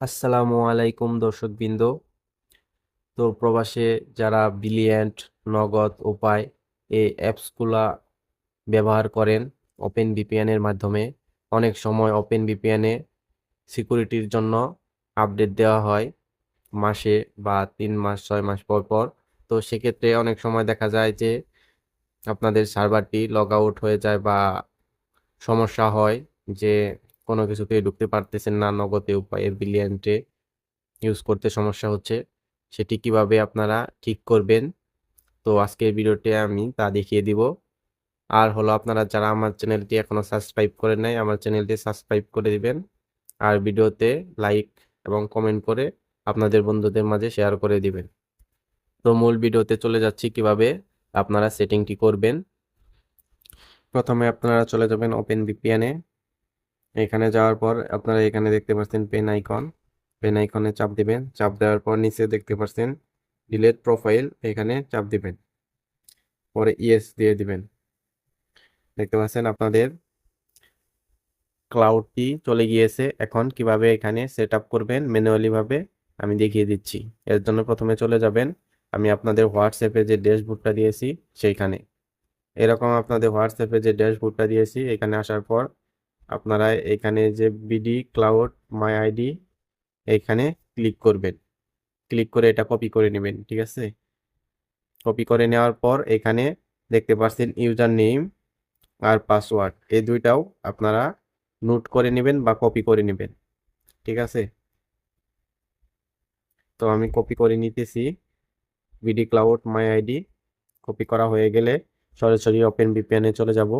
আসসালামু আলাইকুম দর্শকবৃন্দ। তো প্রবাসে যারা বিলিয়েন্ট নগদ উপায় এই অ্যাপসগুলা ব্যবহার করেন ওপেন ভিপিএনের মাধ্যমে, অনেক সময় ওপেন ভিপিএনে সিকিউরিটির জন্য আপডেট দেওয়া হয় মাসে বা তিন মাস, ছয় মাস পর পর। তো সেক্ষেত্রে অনেক সময় দেখা যায় যে আপনাদের সার্ভারটি লগ আউট হয়ে যায় বা সমস্যা হয় যে কোনো কিছুতেই ঢুকতে পারতেছেন না, নগদে উপায়ে বিলিয়ন্টে ইউজ করতে সমস্যা হচ্ছে, সেটি কীভাবে আপনারা ঠিক করবেন? তো আজকের ভিডিওতে আমি তা দেখিয়ে দিব। আর হলো আপনারা যারা আমার চ্যানেলটি এখনও সাবস্ক্রাইব করেন নাই, আমার চ্যানেলটি সাবস্ক্রাইব করে দিবেন। আর ভিডিওতে লাইক এবং কমেন্ট করে আপনাদের বন্ধুদের মাঝে শেয়ার করে দিবেন। তো মূল ভিডিওতে চলে যাচ্ছি কীভাবে আপনারা সেটিংটি করবেন। প্রথমে আপনারা চলে যাবেন ওপেন ভিপিএনে এখানে যাওয়ার পর আপনারা এখানে দেখতে পাচ্ছেন পেন আইকন পেন আইকনে চাপ দিবেন। চাপ দেওয়ার পর নিচে দেখতে পাচ্ছেন ডিলেট প্রোফাইল এখানে চাপ দিবেন। পরে ইয়েস দিয়ে দিবেন। দেখতে পাচ্ছেন আপনাদের ক্লাউডটি চলে গিয়েছে। এখন কীভাবে এখানে সেট আপ করবেন ম্যানুয়ালিভাবে আমি দেখিয়ে দিচ্ছি। এর জন্য প্রথমে চলে যাবেন। আমি আপনাদের হোয়াটসঅ্যাপে যে ড্যাশবোর্ডটা দিয়েছি সেইখানে। এরকম আপনাদের হোয়াটসঅ্যাপে যে ড্যাশবোর্ডটা দিয়েছি, এখানে আসার পর আপনারা এখানে যে বিডি ক্লাউড মাই আইডি এখানে ক্লিক করবেন। ক্লিক করে এটা কপি করে নেবেন, ঠিক আছে? কপি করে নেওয়ার পর এখানে দেখতে পাচ্ছেন ইউজার নেম আর পাসওয়ার্ড এই দুইটাও আপনারা নোট করে নেবেন বা কপি করে নেবেন, ঠিক আছে? তো আমি কপি করে নিতেছি। BD cloud my ID copy করা হয়ে গেলে সরাসরি ওপেন ভিপিএনে চলে যাব।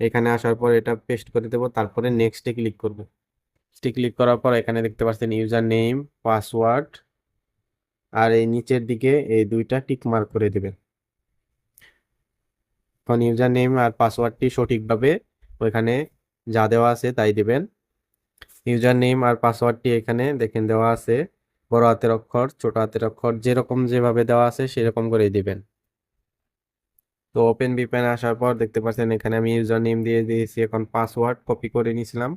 এখানে আসার পর এটা পেস্ট করে দেবো, তারপরে নেক্সটে ক্লিক করব। নেক্সটে ক্লিক করার পর এখানে দেখতে পাচ্ছেন ইউজার নেম পাসওয়ার্ড আর এই নিচের দিকে এই দুইটা টিক মার্ক করে দেবেন। এখন ইউজার নেম আর পাসওয়ার্ডটি সঠিকভাবে ওইখানে যা দেওয়া আছে তাই দিবেন। ইউজার নেম আর পাসওয়ার্ডটি এখানে দেখেন দেওয়া আছে, বড় হাতের অক্ষর, ছোট হাতের অক্ষর, যেরকম যেভাবে দেওয়া আছে সেরকম করেই দিবেন। তো ওপেন ভিপিএন আসার পর দেখতে পাচ্ছেন এখানে আমি ইউজার নেম দিয়ে দিয়েছি, এখন পাসওয়ার্ড কপি করে নিয়েছিলাম।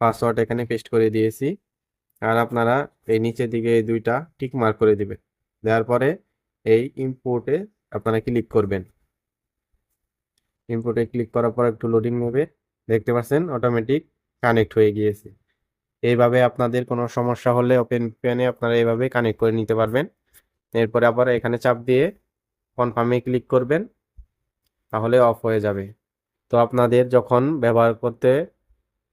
পাসওয়ার্ড এখানে পেস্ট করে দিয়েছি। আর আপনারা এই নিচের দিকে এই দুইটা টিক মার্ক করে দিবেন। দেওয়ার পরে এই ইম্পোর্টে আপনারা ক্লিক করবেন। ইম্পোর্টে ক্লিক করার পর একটু লোডিং নেবে। দেখতে পাচ্ছেন অটোমেটিক কানেক্ট হয়ে গিয়েছে। এইভাবে আপনাদের কোনো সমস্যা হলে ওপেন প্যানে আপনারা এইভাবে কানেক্ট করে নিতে পারবেন। এরপরে আবার এখানে চাপ দিয়ে কনফার্মে ক্লিক করবেন। তাহলে অফ হয়ে যাবে। তো আপনাদের যখন ব্যবহার করতে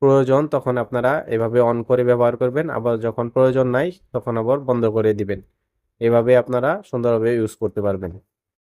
প্রয়োজন, তখন আপনারা এভাবে অন করে ব্যবহার করবেন। আবার যখন প্রয়োজন নাই, তখন আবার বন্ধ করে দিবেন। এভাবে আপনারা সুন্দরভাবে ইউজ করতে পারবেন।